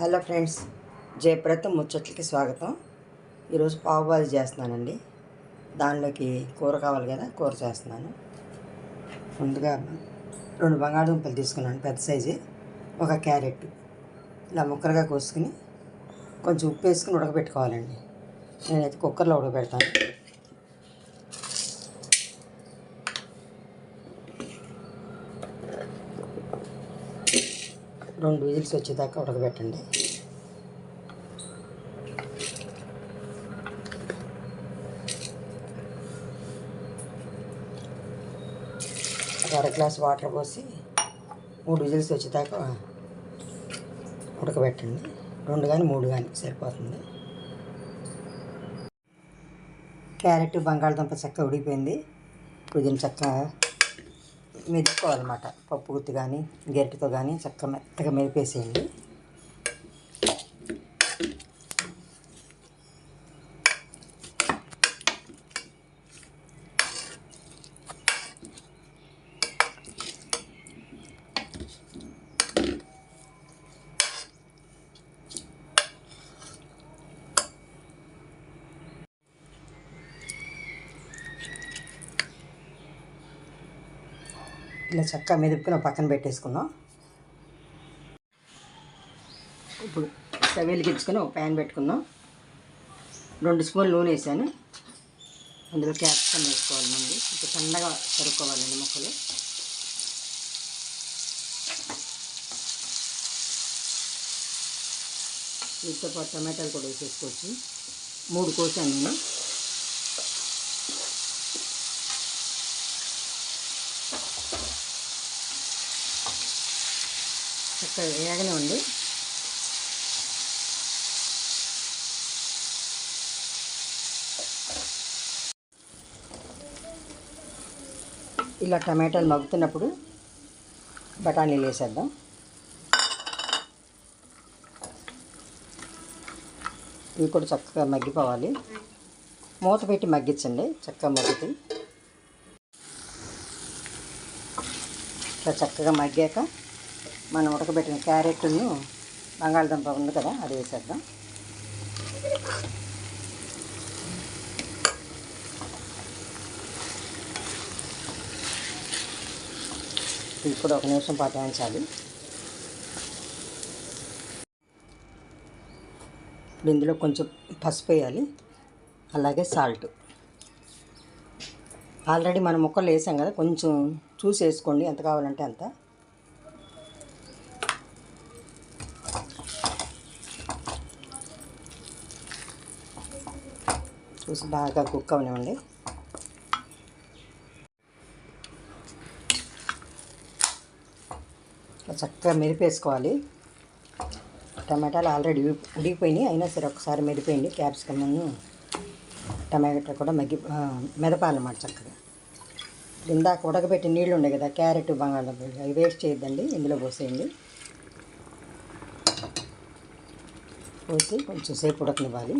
Hello friends జయప్రత ముచ్చట్లకి స్వాగతం. ఈరోజు పావు బాజీ చేస్తున్నానండి. దానిలోకి కూర కావాలి కదా కూర చేస్తున్నాను. ముందుగా రెండు బంగాళదుంపలు తీసుకున్నాను పెద్ద సైజు ఒక క్యారెట్. ఇలా ముక్కలుగా కోసుకుని కొంచెం ఉప్పు వేసుకుని ఉడకబెట్టుకోవాలండి. నేనైతే కుక్కర్లో ఉడకబెడతాను. రెండు విజిల్స్ వచ్చేదాకా ఉడకబెట్టండి. ఒక అర గ్లాస్ వాటర్ పోసి మూడు విజిల్స్ వచ్చేదాకా ఉడకబెట్టండి. రెండు కానీ మూడు కానీ సరిపోతుంది. క్యారెట్ బంగాళదుంప చక్క ఉడికిపోయింది. ఇప్పుడు దీన్ని చక్కగా మెదుపుకోవాలన్నమాట పప్పు గుత్తి కానీ గరిటతో కానీ చక్కగా మెత్తగా మెరిపేసేయండి. ఇట్లా చక్కగా మెదుపుకుని పక్కన పెట్టేసుకుందాం ఇప్పుడు స్టవ్ వెలిగించుకొని ఒక ప్యాన్ పెట్టుకుందాం. రెండు స్పూన్లు నూనె వేసాను. అందులో క్యాప్సికమ్ వేసుకోవాలి ముందు ఇప్పుడు సన్నగా తరుక్కోవాలండి ముక్కలు. వీటితో పాటు టమాటాలు కూడా వేసేసుకోవచ్చు. మూడు కోసాను నేను. వేగనివ్వండి వేగనే ఇలా టమాటాలు మగ్గుతున్నప్పుడు బఠానీలు వేసేద్దాం. ఇవి కూడా చక్కగా మగ్గిపోవాలి. మూత పెట్టి మగ్గించండి చక్కగా మగ్గుతాయి. ఇట్లా చక్కగా మగ్గాక మనం ఉడకబెట్టిన క్యారెట్ను బంగాళదుంప ఉంది కదా అది వేసేద్దాం. ఇది కూడా ఒక నిమిషం పాటు వేయించాలి. ఇప్పుడు ఇందులో కొంచెం పసుపు వేయాలి అలాగే సాల్ట్. ఆల్రెడీ మనం ముక్కలు వేసాం కదా కొంచెం చూసి వేసుకోండి ఎంత కావాలంటే అంత చూసి బాగా కుక్ అవనివ్వండి. చక్కగా మెరిపేసుకోవాలి. టమాటాలు ఆల్రెడీ ఉడికిపోయినాయి. అయినా సరే ఒకసారి మెరిపోయింది క్యాప్సికమ్ టమాటా కూడా మగ్గి మెదపాలన్నమాట చక్కగా. ఇందాక ఉడకబెట్టి నీళ్ళు ఉండే కదా క్యారెట్ బంగాళదుంప అవి వేస్ట్ చేయొద్దండి. ఇందులో పోసేయండి. పోసి కొంచెం సేపు ఉడకనివ్వాలి.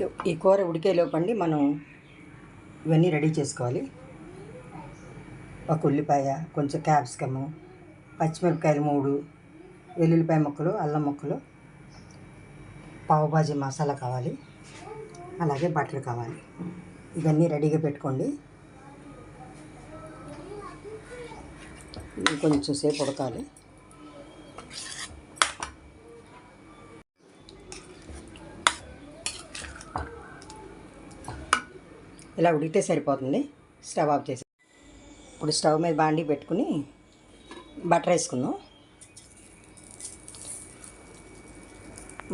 ఈ ఈ కూర ఉడికేలోపండి మనం ఇవన్నీ రెడీ చేసుకోవాలి. ఒక ఉల్లిపాయ కొంచెం క్యాప్సికము పచ్చిమిరపకాయలు మూడు వెల్లుల్లిపాయ ముక్కలు అల్లం ముక్కలు పావుబాజీ మసాలా కావాలి. అలాగే బటర్ కావాలి. ఇవన్నీ రెడీగా పెట్టుకోండి. కొంచెం సేపు ఉడకాలి. ఇలా ఉడికితే సరిపోతుంది. స్టవ్ ఆఫ్ చేసి ఇప్పుడు స్టవ్ మీద బాండి పెట్టుకుని బటర్ వేసుకుందాం.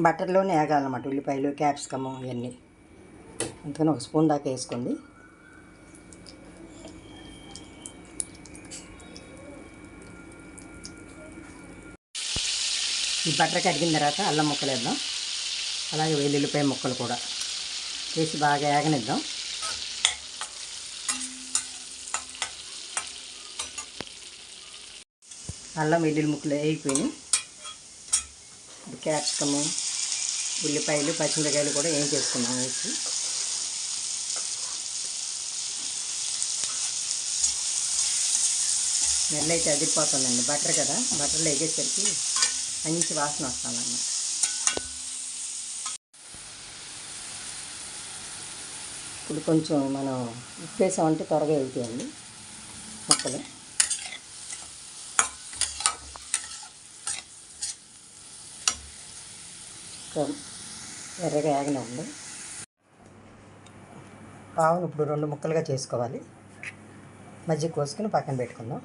బటర్లోనే వేగాలన్నమాట ఉల్లిపాయలు క్యాప్సికము ఇవన్నీ. అందుకని ఒక స్పూన్ దాకా వేసుకోండి. ఈ బటర్ కడిగిన తర్వాత అల్లం ముక్కలు వేద్దాం. అలాగే వెల్లుల్లిపాయ ముక్కలు కూడా వేసి బాగా ఏగనిద్దాం అల్లం వెల్లుల్లి ముక్కలు వేగిపోయినాయి. క్యాప్సికము ఉల్లిపాయలు పచ్చిమిరకాయలు కూడా ఏం చేసుకున్నాం వేసి. స్మెల్ అయితే అదిరిపోతుందండి. బటర్ కదా బటర్లో వేగేసరికి మంచి వాసన వస్తుందండి ఇప్పుడు కొంచెం మనం ఉప్పేసామంటే త్వరగా వెళ్తాయండి మొక్కలు. ఎర్రగా ఉంది పావును ఇప్పుడు రెండు ముక్కలుగా చేసుకోవాలి. మజ్జిగ కోసుకుని పక్కన పెట్టుకుందాం.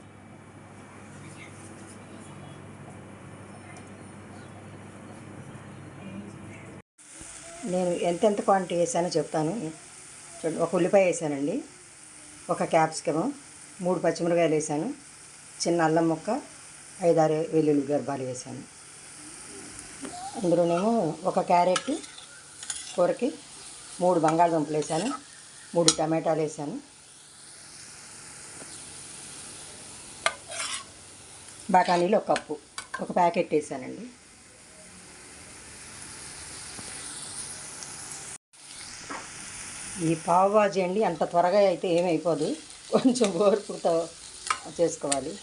నేను ఎంతెంత క్వాంటిటీ వేసానో చెప్తాను. చూడండి ఒక ఉల్లిపాయ వేసానండి. ఒక క్యాప్సికము మూడు పచ్చిమిరకాయలు వేసాను. చిన్న అల్లం ముక్క ఐదారు వెల్లుల్లి గర్భాలు వేసాను. అందులోనేమో ఒక క్యారెట్ కూరకి మూడు బంగాళదుంపలు వేసాను మూడు టమాటాలు వేసాను. బఠానీలు ఒక కప్పు ఒక ప్యాకెట్ వేసానండి. ఈ పావుబాజీ అండి అంత త్వరగా అయితే ఏమైపోదు. కొంచెం ఓర్పుతో చేసుకోవాలి.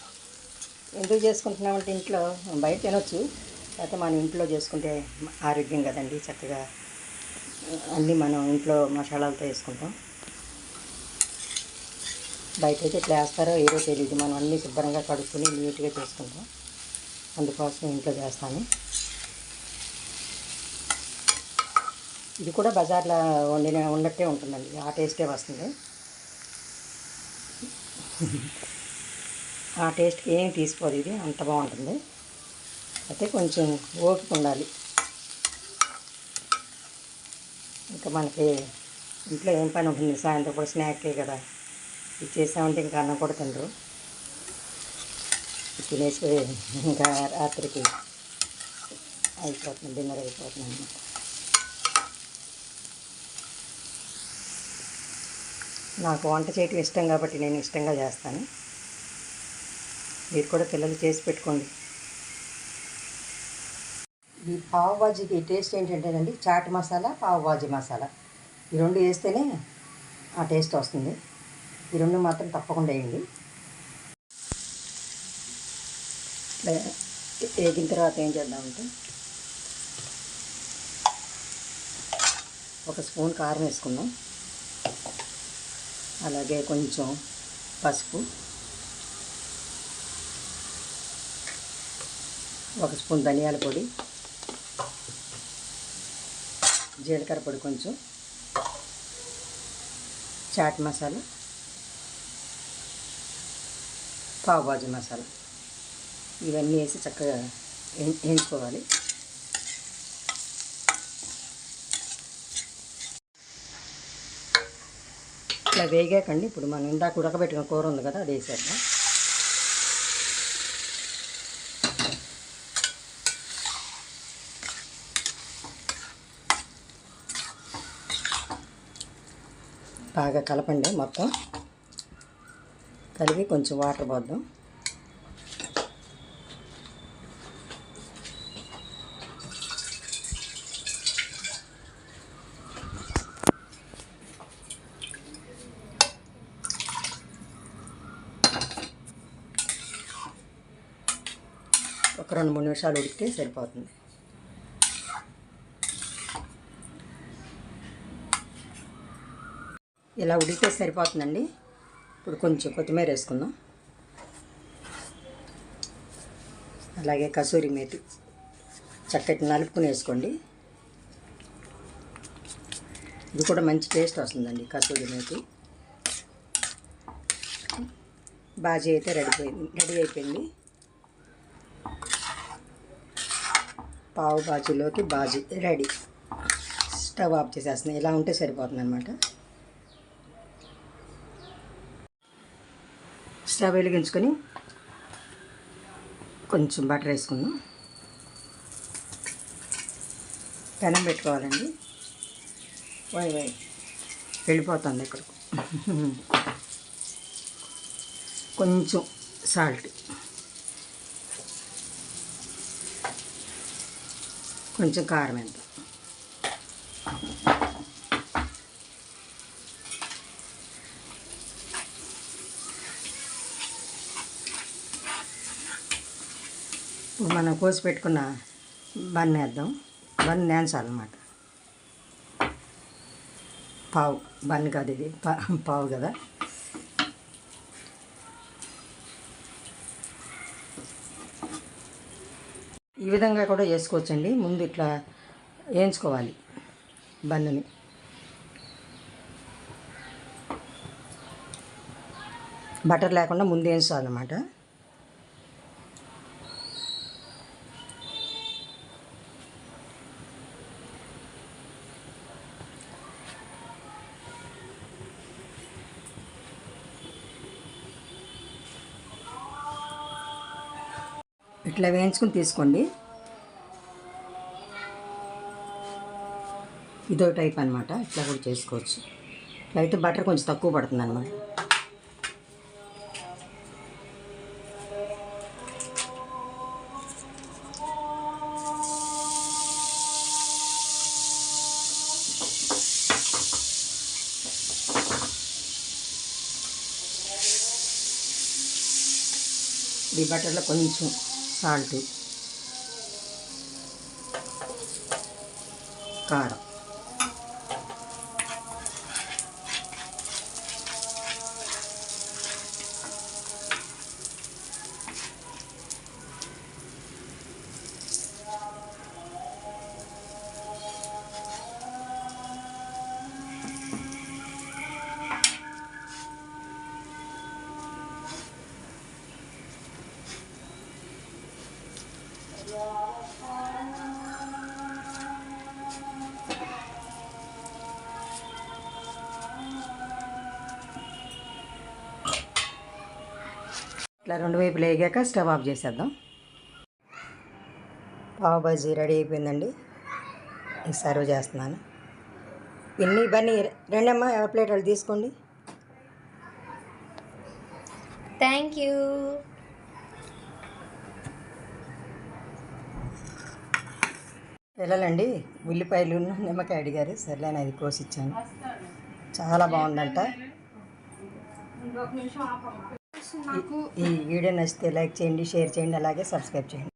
ఎందుకు చేసుకుంటున్నామంటే ఇంట్లో బయట తినొచ్చు. అయితే మనం ఇంట్లో చేసుకుంటే ఆరోగ్యం కదండి చక్కగా అన్నీ మనం ఇంట్లో మసాలాలతో వేసుకుంటాం బయట అయితే ఎట్లా వేస్తారో ఏదో తెలియదు మనం అన్నీ శుభ్రంగా కడుక్కుని నీట్గా చేసుకుంటాం. అందుకోసం ఇంట్లో చేస్తాను. ఇది కూడా బజార్లో వండిన ఉన్నట్టే ఉంటుందండి. ఆ టేస్టే వస్తుంది. ఆ టేస్ట్కి ఏం తీసుకోదు ఇది. అంత బాగుంటుంది. అయితే కొంచెం ఓపిక ఉండాలి. ఇంకా మనకి ఇంట్లో ఏం పని ఉంటుంది? సాయంత్రం కూడా స్నాక్కే కదా. ఇది చేసామంటే ఇంకా అన్నం కూడా తినరు. తినేసి ఇంకా రాత్రికి అయిపోతుంది డిన్నర్ అయిపోతుంది అన్నమాట. నాకు వంట చేయటం ఇష్టం కాబట్టి నేను ఇష్టంగా చేస్తాను. మీరు కూడా పిల్లలు చేసి పెట్టుకోండి. ఈ పావు బాజీకి టేస్ట్ ఏంటంటేనండి చాట్ మసాలా పావు బాజీ మసాలా. ఈ రెండు వేస్తేనే ఆ టేస్ట్ వస్తుంది. ఈ రెండు మాత్రం తప్పకుండా వేయండి. వేగిన తర్వాత ఏం చేద్దామంటే ఒక స్పూన్ కారం వేసుకుందాం. అలాగే కొంచెం పసుపు. ఒక స్పూన్ ధనియాల పొడి. జీలకర్ర పొడి కొంచెం చాట్ మసాలా పావుబాజీ మసాలా. ఇవన్నీ వేసి చక్కగా వేయించుకోవాలి. ఇట్లా వేగాకండి. ఇప్పుడు మనం ఇందాక ఉడకబెట్టిన కూర ఉంది కదా అది వేసేద్దాం. బాగా కలపండి మొత్తం. కలిపి కొంచెం వాటర్ పోద్దాం. ఒక రెండు మూడు నిమిషాలు ఉడికితే సరిపోతుంది. ఇలా ఉడికితే సరిపోతుందండి. ఇప్పుడు కొంచెం కొత్తిమీర వేసుకుందాం. అలాగే కసూరి మేతి చక్కటి నలుపుకుని వేసుకోండి. ఇది కూడా మంచి టేస్ట్ వస్తుందండి కసూరి మేతి. బాజీ అయితే రెడీ రెడీ అయిపోయింది. పావు బాజీలోకి బాజీ రెడీ. స్టవ్ ఆఫ్ చేసేస్తున్నాయి ఇలా ఉంటే సరిపోతుంది అనమాట స్టవ్ వెలిగించుకొని కొంచెం బటర్ వేసుకుందాం. పెనం పెట్టుకోవాలండి. వై వై వెళ్ళిపోతుంది ఇక్కడ కొంచెం సాల్ట్. కొంచెం కారం ఎంత? మనం కోసి పెట్టుకున్న బన్ వేద్దాం. బన్ నేంచాలన్నమాట. పావు బన్ కాదు ఇది పా- పావు కదా. ఈ విధంగా కూడా వేసుకోవచ్చండి. ముందు ఇట్లా వేయించుకోవాలి బన్నుని. బటర్ లేకుండా ముందు వేయించాలన్నమాట. ఇట్లా వేయించుకుని తీసుకోండి. ఇదో టైప్ అనమాట ఇట్లా కూడా చేసుకోవచ్చు. ఇట్లా అయితే బటర్ కొంచెం తక్కువ పడుతుంది అనమాట ఈ బటర్లో కొంచెం సాల్ట్ కారం ఇట్లా రెండు వైపులు వేగాక స్టవ్ ఆఫ్ చేసేద్దాం. పావు బజీ రెడీ అయిపోయిందండి. ఇది సర్వ్ చేస్తున్నాను. ఎన్ని ఇవన్నీ రెండమ్మా ఎవరి ప్లేట్ వాళ్ళు తీసుకోండి థ్యాంక్ యూ పిల్లలండి ఉల్లిపాయలు నిమ్మకాయ అడిగారు. సర్లే అని అది కోసి ఇచ్చాను చాలా బాగుందంట ఈ వీడియో నచ్చితే లైక్ చేయండి షేర్ చేయండి అలాగే సబ్స్క్రైబ్ చేయండి.